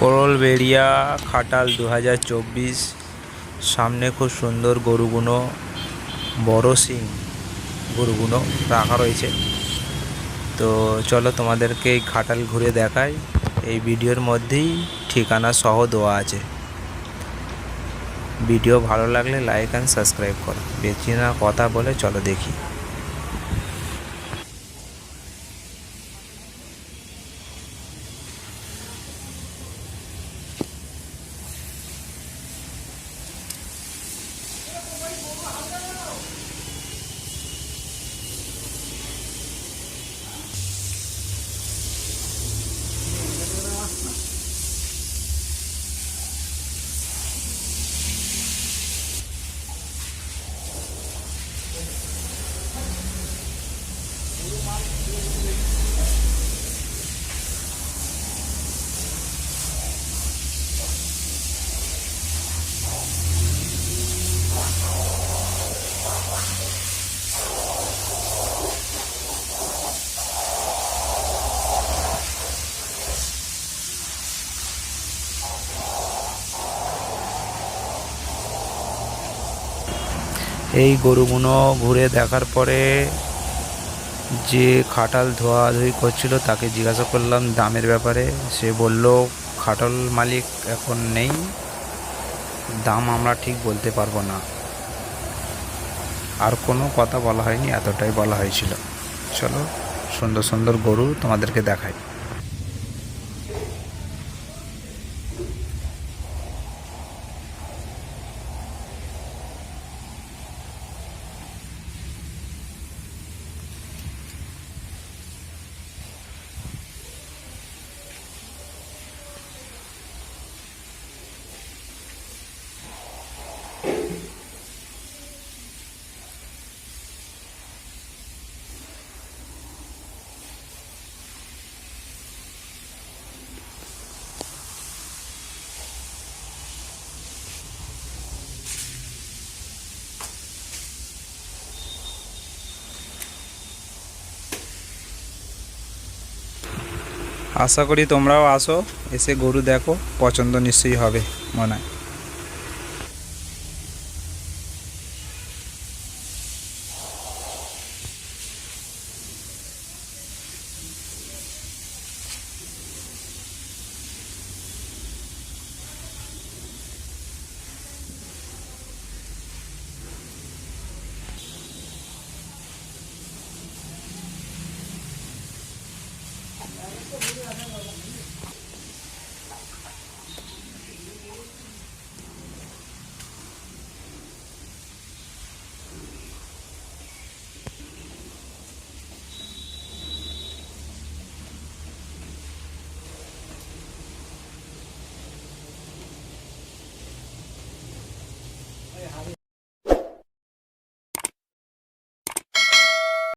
করলবেড়িয়া খাটাল দু হাজার চব্বিশ, সামনে খুব সুন্দর গরুগুলো বড় সিং গরুগুলো রাখা রয়েছে। তো চলো তোমাদেরকে এই খাটাল ঘুরে দেখাই। এই ভিডিওর মধ্যেই ঠিকানা সহ দেওয়া আছে। ভিডিও ভালো লাগলে লাইক অ্যান্ড সাবস্ক্রাইব করো। বেশি না কথা বলে চলো দেখি। এই গরুগুলো ঘুরে দেখার পরে যে খাটাল ধোয়াধুয়ি করছিল তাকে জিজ্ঞাসা করলাম দামের ব্যাপারে। সে বলল, খাটাল মালিক এখন নেই। দাম আমরা ঠিক বলতে পারব না। আর কোনো কথা বলা হয়নি, এতটাই বলা হয়েছিল। চলো সুন্দর সুন্দর গরু তোমাদেরকে দেখাই। আশা করি তোমরাও আসো এসে গরু দেখো পছন্দ নিশ্চয়ই হবে মনে হয়। 特别是那个。